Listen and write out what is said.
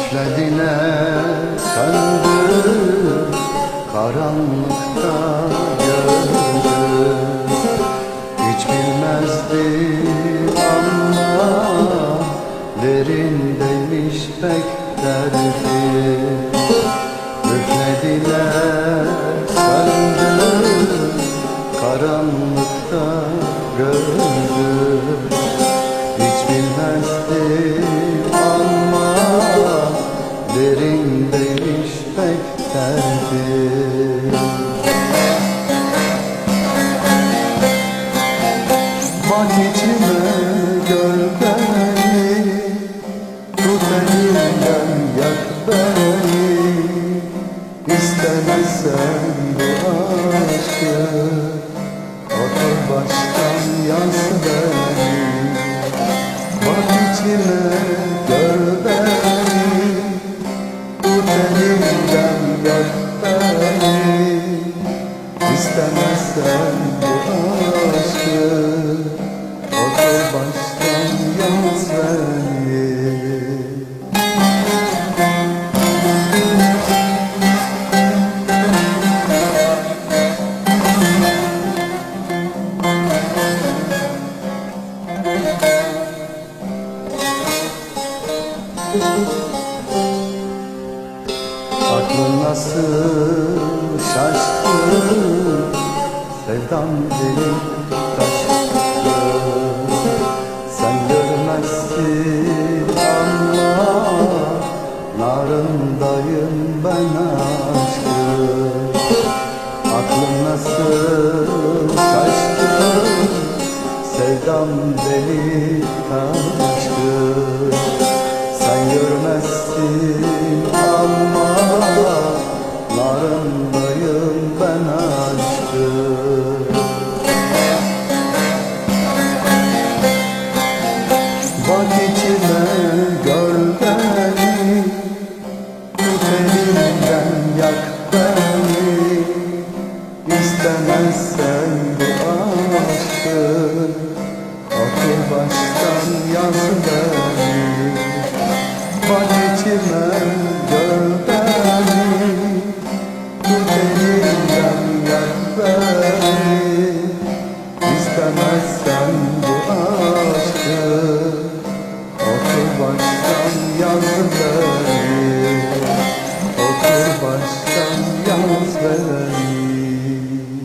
Üflediler söndü karanlıkta gözüm Hiç bilmezdim ama derindeymiş pek derdi Üflediler karanlıkta gözüm İstemezsen bu aşkı Otur baştan yaz beni. Bak içime gör beni. Tut elimden yak beni. İstemezsen bu aşkı Aklın nasıl şaştı? Sevdam beni taştı. Sen görmezsin ama Narındayım ben aşkım. Aklın nasıl şaştı? Sevdam beni taştı görmezsin ama Narındayım ben aşkım. Bak içime gör beni. Tut elimden yak beni. İstemezsen bu aşkı. Otur baştan yaz beni Gezdirmem gövdeni Tut elimden gel beni İstemezsen bu aşkı Otur baştan yaz beni beni